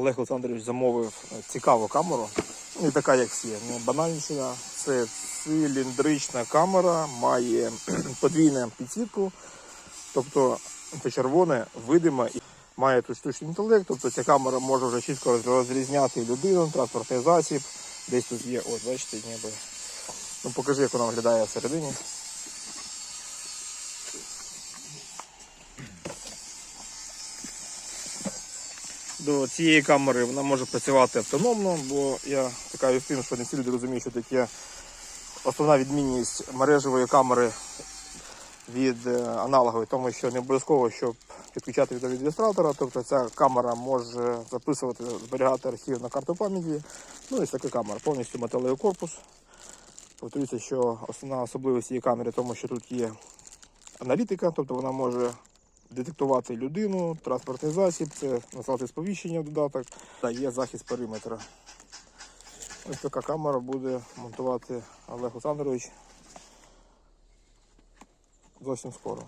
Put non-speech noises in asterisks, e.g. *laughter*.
Олег Олександрович замовив е, цікаву камеру. Не така, як всі, не банальніша. Це циліндрична камера, має *clears throat* подвійну підсвітку, тобто червоне, видиме має тут штучний інтелект, тобто ця камера може вже чітко розрізняти людину, транспортний засіб. Десь тут є, ось, бачите, ніби. Ну покажи, як вона виглядає всередині. До цієї камери вона може працювати автономно, бо я така з тим, що не всі люди розуміють, що таке основна відмінність мережевої камери від е, аналогової, тому що не обов'язково, щоб підключати від адміністратора, тобто ця камера може записувати, зберігати архів на карту пам'яті. Ну і така камера, повністю металевий корпус. Повторюся, що основна особливість цієї камери тому, що тут є аналітика, тобто вона може детектувати людину, транспортний засіб, це насилати сповіщення додаток, та є захист периметра. Ось така камера буде монтувати Олег Олександрович зовсім скоро.